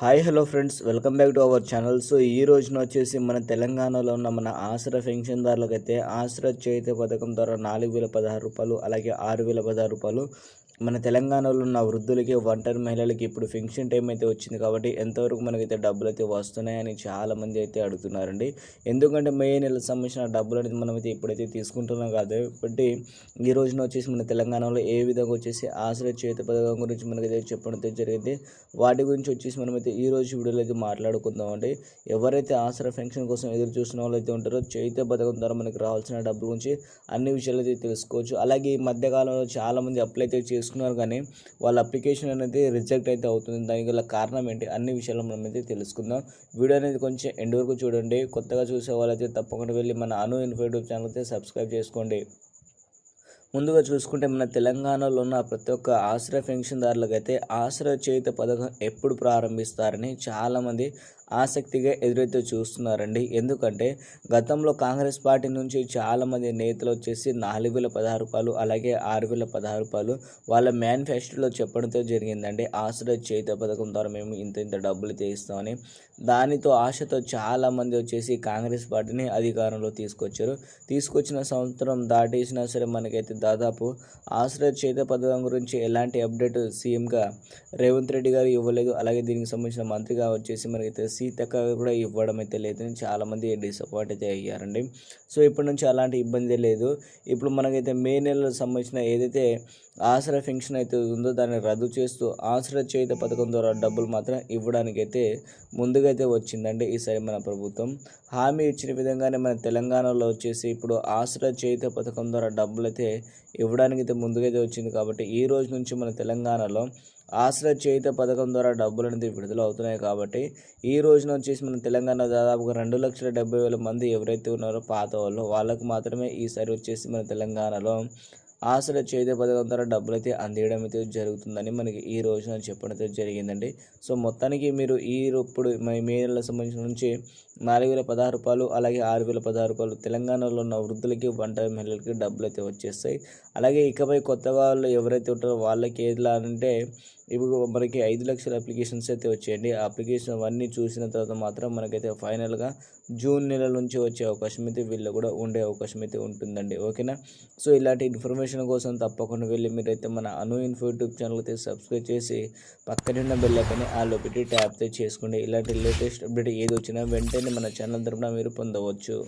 Hi hello friends. Welcome back to our channel. So ఈ రోజున వచ్చేసి మన తెలంగాణలో ఉన్న మన ఆసరా పెన్షన్దారులకైతే ఆసరా చేతి పథకం ద్వారా నాలుగు వేల పదహారు రూపాయలు అలాగే ఆరు వేల పదహారు రూపాయలు మన తెలంగాణలో ఉన్న వృద్ధులకి ఒంటరి మహిళలకి ఇప్పుడు ఫింక్షన్ టైం అయితే వచ్చింది కాబట్టి ఎంతవరకు మనకైతే డబ్బులు అయితే వస్తున్నాయని చాలామంది అయితే అడుగుతున్నారండి. ఎందుకంటే మే నెల సంబంధించిన డబ్బులు అనేది మనం అయితే ఇప్పుడైతే తీసుకుంటున్నాం కాబట్టి ఈ రోజున వచ్చేసి మన తెలంగాణలో ఏ విధంగా వచ్చేసి ఆశ్రయ చేత పథకం గురించి మనకైతే చెప్పడం అయితే జరిగింది. వాటి గురించి వచ్చేసి మనమైతే ఈ రోజు వీడియోలో అయితే మాట్లాడుకుందామండి ఎవరైతే ఆసరా ఫంక్షన్ కోసం ఎదురు చూసిన వాళ్ళు అయితే ఉంటారో చైత్య పథకం ద్వారా మనకి రావాల్సిన డబ్బుల గురించి అన్ని విషయాలు అయితే తెలుసుకోవచ్చు. అలాగే ఈ మధ్యకాలంలో చాలామంది అప్లై అయితే చేసుకున్నారు కానీ వాళ్ళ అప్లికేషన్ అనేది రిజెక్ట్ అయితే అవుతుంది. దానికి గల కారణం ఏంటి? అన్ని విషయాలు మనం అయితే తెలుసుకుందాం. వీడియో అనేది కొంచెం ఎండ్ వరకు చూడండి. కొత్తగా చూసే వాళ్ళైతే తప్పకుండా వెళ్ళి మన అను ఇన్ఫోటివ్ ఛానల్ అయితే సబ్స్క్రైబ్ చేసుకోండి. ముందుగా చూసుకుంటే మన తెలంగాణలో ఉన్న ప్రతి ఒక్క ఆశ్రయ పెన్షన్దారులకైతే అయితే ఆశ్రయ చేయుత పథకం ఎప్పుడు ప్రారంభిస్తారని చాలామంది ఆసక్తిగా ఎదురైతే చూస్తున్నారండి. ఎందుకంటే గతంలో కాంగ్రెస్ పార్టీ నుంచి చాలామంది నేతలు వచ్చేసి నాలుగు వేల పదహారు రూపాయలు అలాగే ఆరు వేల పదహారు రూపాయలు వాళ్ళ మేనిఫెస్టోలో చెప్పడంతో జరిగిందండి. ఆశ్రయ చేత పథకం ద్వారా మేము ఇంత ఇంత డబ్బులు తీస్తామని. దానితో ఆశతో చాలామంది వచ్చేసి కాంగ్రెస్ పార్టీని అధికారంలో తీసుకొచ్చారు. తీసుకొచ్చిన సంవత్సరం దాటేసినా సరే మనకైతే దాదాపు ఆశ్రయ చేత పథకం గురించి ఎలాంటి అప్డేట్ సీఎంగా రేవంత్ రెడ్డి గారు ఇవ్వలేదు. అలాగే దీనికి సంబంధించిన మంత్రిగా వచ్చేసి మనకైతే సీతక్క కూడా ఇవ్వడం అయితే లేదు. చాలామంది డిసప్పాయింట్ అయితే అయ్యారండి. సో ఇప్పటి నుంచి అలాంటి ఇబ్బంది లేదు. ఇప్పుడు మనకైతే మే నెలలో సంబంధించిన ఏదైతే ఆసరా ఫెన్షన్ అయితే ఉందో దాన్ని రద్దు చేస్తూ ఆసరా చేత పథకం ద్వారా డబ్బులు మాత్రం ఇవ్వడానికైతే ముందుగైతే వచ్చిందండి ఈసారి మన ప్రభుత్వం. హామీ ఇచ్చిన విధంగానే మన తెలంగాణలో వచ్చేసి ఇప్పుడు ఆసరా చేత పథకం ద్వారా డబ్బులు అయితే ఇవ్వడానికి అయితే వచ్చింది కాబట్టి ఈ రోజు నుంచి మన తెలంగాణలో ఆశ్రయ చేయుత పథకం ద్వారా డబ్బులు అనేది విడుదల అవుతున్నాయి కాబట్టి ఈ రోజున వచ్చేసి మన తెలంగాణ దాదాపుగా రెండు లక్షల డెబ్బై వేల మంది ఎవరైతే ఉన్నారో పాత వాళ్ళు వాళ్ళకు మాత్రమే ఈసారి వచ్చేసి మన తెలంగాణలో ఆసరా చేతి పథకం ద్వారా డబ్బులు అయితే అందియడం అయితే జరుగుతుందని మనకి ఈ రోజున చెప్పడం అయితే జరిగిందండి. సో మొత్తానికి మీరు ఈ ఇప్పుడు మే నెల సంబంధించిన నుంచి నాలుగు వేల పదహారు రూపాయలు అలాగే ఆరు వేల పదహారు రూపాయలు తెలంగాణలో ఉన్న వృద్ధులకి వంట మహిళలకి డబ్బులు అయితే వచ్చేస్తాయి. అలాగే ఇకపై కొత్త వాళ్ళు ఎవరైతే ఉంటారో వాళ్ళకి ఎలా అంటే ఇప్పుడు మనకి ఐదు లక్షల అప్లికేషన్స్ అయితే వచ్చాయండి. ఆ అప్లికేషన్ అవన్నీ చూసిన తర్వాత మాత్రం మనకైతే ఫైనల్గా జూన్ నెల నుంచి వచ్చే అవకాశం అయితే వీళ్ళు కూడా ఉండే అవకాశం అయితే ఉంటుందండి. ఓకేనా సో ఇలాంటి ఇన్ఫర్మేషన్ కోసం తప్పకుండా వెళ్ళి మీరైతే మన అను ఇన్ఫో యూట్యూబ్ ఛానల్ అయితే సబ్స్క్రైబ్ చేసి పక్కనున్న బెల్ ఐకాన్ని ఆలో పెట్టి ట్యాప్ అయితే చేసుకోండి. ఇలాంటి లేటెస్ట్ అప్డేట్ ఏది వచ్చినా వెంటనే మన ఛానల్ తరపున మీరు పొందవచ్చు.